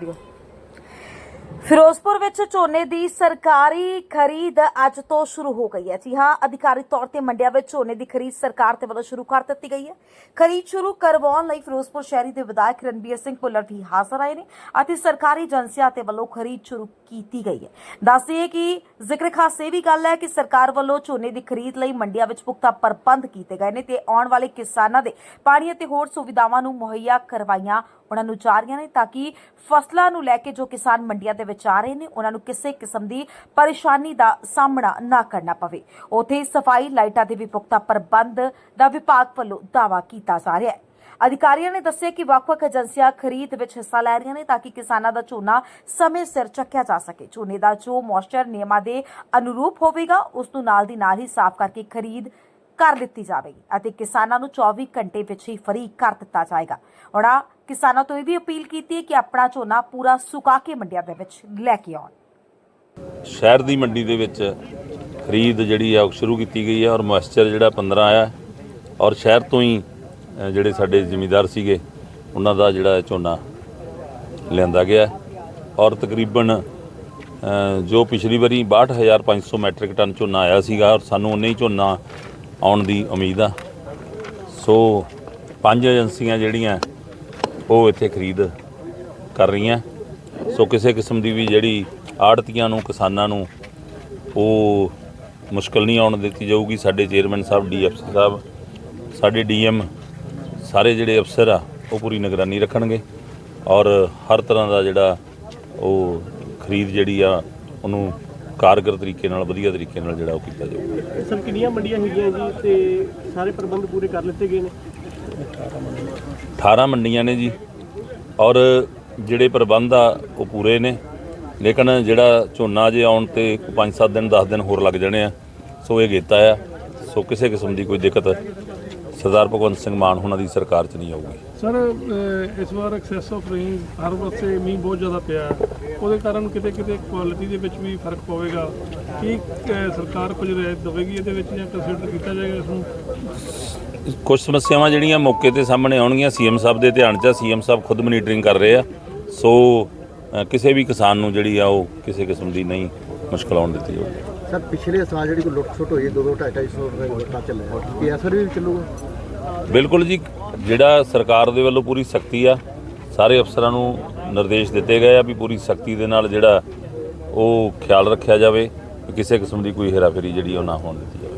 Dua. Firozpur ਵਿੱਚ ਝੋਨੇ ਦੀ ਸਰਕਾਰੀ ਖਰੀਦ ਅੱਜ ਤੋਂ ਸ਼ੁਰੂ ਹੋ ਗਈ ਹੈ। ਜੀ ਹਾਂ, ਅਧਿਕਾਰੀ ਤੌਰ ਤੇ ਮੰਡੀਆਂ ਵਿੱਚ ਝੋਨੇ ਦੀ ਖਰੀਦ ਸਰਕਾਰ ਦੇ ਵੱਲੋਂ ਸ਼ੁਰੂ ਕਰ ਦਿੱਤੀ ਗਈ ਹੈ। ਖਰੀਦ ਸ਼ੁਰੂ ਕਰਵਾਉਣ ਲਈ ਫਿਰੋਜ਼ਪੁਰ ਸ਼ਹਿਰੀ ਦੇ ਵਿਧਾਇਕ ਰਣਬੀਰ ਸਿੰਘ ਭੁੱਲਰ ਵੀ ਹਾਜ਼ਰ ਆਏ ਨੇ ਅਤੇ ਸਰਕਾਰੀ ਏਜੰਸੀਆਂ ਦੇ ਵੱਲੋਂ ਖਰੀਦ ਸ਼ੁਰੂ ਕੀਤੀ ਗਈ ਹੈ। ਦੱਸਦੀਏ ਕਿ ਜ਼ਿਕਰ ਖਾਸ ਇਹ ਵੀ ਗੱਲ ਹੈ ਕਿ ਸਰਕਾਰ ਵੱਲੋਂ ਝੋਨੇ ਦੀ ਖਰੀਦ ਲਈ ਮੰਡੀਆਂ ਵਿੱਚ ਪੁਖਤਾ ਪ੍ਰਬੰਧ ਕੀਤੇ ਗਏ ਨੇ ਤੇ ਆਉਣ ਵਾਲੇ ਕਿਸਾਨਾਂ ਦੇ ਪਾਣੀ ਅਤੇ ਹੋਰ ਸੁਵਿਧਾਵਾਂ ਨੂੰ ਮੁਹੱਈਆ ਕਰਵਾਈਆਂ ਉਹਨਾਂ ਨੂੰ ਜਾ ਰਹੀਆਂ ਨੇ ਤਾਂ ਕਿ ਫਸਲਾਂ ਨੂੰ ਲੈ ਕੇ ਜੋ ਕਿਸਾਨ ਮੰਡੀਆਂ ਦੇ ਵਿੱਚ ਆ ਰਹੇ ਨੇ, ਉਹਨਾਂ ਨੂੰ ਕਿਸੇ ਕਿਸਮ ਦੀ ਪਰੇਸ਼ਾਨੀ ਦਾ ਸਾਹਮਣਾ ਨਾ ਕਰਨਾ ਪਵੇ। ਉਥੇ ਸਫ਼ਾਈ ਲਾਈਟਾਂ ਦੇ ਵੀ ਪੁਖਤਾ ਪ੍ਰਬੰਧ ਦਾ ਵਿਭਾਗ ਵੱਲੋਂ ਦਾਅਵਾ ਕੀਤਾ ਜਾ ਰਿਹਾ ਹੈ। ਅਧਿਕਾਰੀਆਂ ਨੇ ਦੱਸਿਆ ਕਿ ਵੱਖ-ਵੱਖ ਏਜੰਸੀਆਂ ਖਰੀਦ ਵਿੱਚ ਹਿੱਸਾ ਲੈ ਰਹੀਆਂ ਨੇ ਤਾਂ ਕਿ ਕਿਸਾਨਾਂ ਦਾ ਝੋਨਾ ਸਮੇਂ ਸਿਰ ਚੱਕਿਆ ਜਾ ਸਕੇ। ਝੋਨੇ ਦਾ ਜੋ ਮੋਇਸਚਰ ਨਿਯਮਾਂ ਦੇ ਅਨੁਰੂਪ ਹੋਵੇਗਾ, ਉਸ ਨੂੰ ਨਾਲ ਦੀ ਨਾਲ ਹੀ ਸਾਫ਼ ਕਰਕੇ ਖਰੀਦ ਕਰ ਦਿੱਤੀ ਜਾਵੇਗੀ ਅਤੇ ਕਿਸਾਨਾਂ ਨੂੰ 24 ਘੰਟੇ ਵਿੱਚ ਹੀ ਫਰੀ ਕਰ ਦਿੱਤਾ ਜਾਏਗਾ। ਉਹਨਾਂ ਕਿਸਾਨਾਂ ਤੋਂ ਇਹ ਵੀ ਅਪੀਲ ਕੀਤੀ ਹੈ ਕਿ ਆਪਣਾ ਝੋਨਾ ਪੂਰਾ ਸੁਕਾ ਕੇ ਮੰਡੀਆਂ ਦੇ ਵਿੱਚ ਲੈ ਕੇ ਆਉਣ। ਸ਼ਹਿਰ ਦੀ ਮੰਡੀ ਦੇ ਵਿੱਚ ਖਰੀਦ ਜਿਹੜੀ ਆ ਉਹ ਸ਼ੁਰੂ ਕੀਤੀ ਗਈ ਹੈ ਔਰ ਮੋਇਸਚਰ ਜਿਹੜਾ 15 ਆਇਆ ਔਰ ਸ਼ਹਿਰ ਤੋਂ ਹੀ ਜਿਹੜੇ ਸਾਡੇ ਜ਼ਿਮੀਦਾਰ ਸੀਗੇ, ਉਹਨਾਂ ਦਾ ਜਿਹੜਾ ਝੋਨਾ ਲਿਆਂਦਾ ਗਿਆ ਔਰ ਤਕਰੀਬਨ ਜੋ ਪਿਛਲੀ ਵਾਰੀ 62500 ਮੈਟ੍ਰਿਕ ਟਨ ਝੋਨਾ ਆਇਆ ਸੀਗਾ ਔਰ ਸਾਨੂੰ ਉਨੇ ਹੀ ਝੋਨਾ ਆਉਣ ਦੀ ਉਮੀਦ ਆ। ਸੋ ਪੰਜ ਏਜੰਸੀਆਂ ਜਿਹੜੀਆਂ, ਉਹ ਇੱਥੇ ਖਰੀਦ ਕਰ ਰਹੀਆਂ। ਸੋ ਕਿਸੇ ਕਿਸਮ ਦੀ ਵੀ ਜਿਹੜੀ ਆੜਤੀਆਂ ਨੂੰ, ਕਿਸਾਨਾਂ ਨੂੰ, ਉਹ ਮੁਸ਼ਕਲ ਨਹੀਂ ਆਉਣ ਦਿੱਤੀ ਜਾਊਗੀ। ਸਾਡੇ ਚੇਅਰਮੈਨ ਸਾਹਿਬ ਡੀਐਫਸੀ ਸਾਹਿਬ, ਸਾਡੇ ਡੀਐਮ ਸਾਰੇ ਜਿਹੜੇ ਅਫਸਰ ਆ, ਉਹ ਪੂਰੀ ਨਿਗਰਾਨੀ ਰੱਖਣਗੇ। ਔਰ ਹਰ ਤਰ੍ਹਾਂ ਦਾ ਜਿਹੜਾ ਉਹ ਖਰੀਦ ਜਿਹੜੀ ਆ, ਉਹਨੂੰ ਕਾਰਗਰ ਤਰੀਕੇ ਨਾਲ ਵਧੀਆ ਤਰੀਕੇ ਨਾਲ ਜਿਹੜਾ ਉਹ ਕੀਤਾ ਜਾਊਗਾ ਸਰ ਕਿੰਨੀਆਂ ਮੰਡੀਆਂ ਹੈਗੀਆਂ ਜੀ? ਤੇ ਸਾਰੇ ਪ੍ਰਬੰਧ ਪੂਰੇ ਕਰ ਲਿੱਤੇ ਗਏ ਨੇ? 18 ਮੰਡੀਆਂ ਨੇ ਜੀ ਔਰ ਜਿਹੜੇ ਪ੍ਰਬੰਧ ਆ ਉਹ ਪੂਰੇ ਨੇ। ਲੇਕਿਨ ਜਿਹੜਾ ਝੋਨਾ ਜੇ ਆਉਣ ਤੇ 5-7 ਦਿਨ 10 ਦਿਨ ਹੋਰ ਲੱਗ ਜਾਣੇ ਆ ਸੋ ਇਹ ਗੇਤਾ ਆ। ਸੋ ਕਿਸੇ ਕਿਸਮ ਦੀ ਕੋਈ ਦਿੱਕਤ ਸਰਦਾਰ ਭਗਵੰਤ ਸਿੰਘ ਮਾਨ ਉਹਨਾਂ ਦੀ ਸਰਕਾਰ 'ਚ ਨਹੀਂ ਆਊਗੀ। ਸਰ ਇਸ ਵਾਰ ਐਕਸੈਸ ਆਫ ਰੇਨ ਹਰ ਪਾਸੇ ਮੀਂਹ ਬਹੁਤ ਜ਼ਿਆਦਾ ਪਿਆ। ਉਹਦੇ ਕਾਰਨ ਕਿਤੇ ਕਿਤੇ ਕੁਆਲਿਟੀ ਦੇ ਵਿੱਚ ਵੀ ਫ਼ਰਕ ਪਵੇਗਾ। ਕੀ ਸਰਕਾਰ ਕੁਝ ਰਿਆਇਤ ਦੇਵੇਗੀ ਇਹਦੇ ਵਿੱਚ ਜਾਂ ਕੰਸੀਡਰ ਕੀਤਾ ਜਾਏਗਾ ਇਸ ਨੂੰ? ਕੁਝ ਸਮੱਸਿਆਵਾਂ ਜਿਹੜੀਆਂ ਮੌਕੇ ਤੇ ਸਾਹਮਣੇ ਆਉਣਗੀਆਂ ਸੀਐਮ ਸਾਹਿਬ ਦੇ ਧਿਆਨ 'ਚ ਆ। ਸੀਐਮ ਸਾਹਿਬ ਖੁਦ ਮੋਨੀਟਰਿੰਗ ਕਰ ਰਹੇ ਆ। ਸੋ ਕਿਸੇ ਵੀ ਕਿਸਾਨ ਨੂੰ ਜਿਹੜੀ ਆ ਉਹ ਕਿਸੇ ਕਿਸਮ ਦੀ ਨਹੀਂ ਮੁਸ਼ਕਲ ਆਉਣ ਦਿੱਤੀ ਜਾਊਗੀ ਸਰ, ਪਿਛਲੇ ਸਾਲ ਜਿਹੜੀ ਕੋਈ ਲੁੱਟ ਛੁੱਟ ਹੋਈ 2-2 250 ਰੁਪਏ ਦਾ ਚੱਲਿਆ ਕੀ ਅਸਰ ਵੀ ਚੱਲੂਗਾ? ਬਿਲਕੁਲ ਜੀ, ਜਿਹੜਾ ਸਰਕਾਰ ਦੇ ਵੱਲੋਂ ਪੂਰੀ ਸਖਤੀ ਆ, ਸਾਰੇ ਅਫਸਰਾਂ ਨੂੰ ਨਿਰਦੇਸ਼ ਦਿੱਤੇ ਗਏ ਆ ਵੀ ਪੂਰੀ ਸਖਤੀ ਦੇ ਨਾਲ ਜਿਹੜਾ ਉਹ ਖਿਆਲ ਰੱਖਿਆ ਜਾਵੇ ਕਿ ਕਿਸੇ ਕਿਸਮ ਦੀ ਕੋਈ ਹੇਰਾਫੇਰੀ ਜਿਹੜੀ ਉਹ ਨਾ ਹੋਣ ਦਿੱਤੀ ਜਾਵੇ।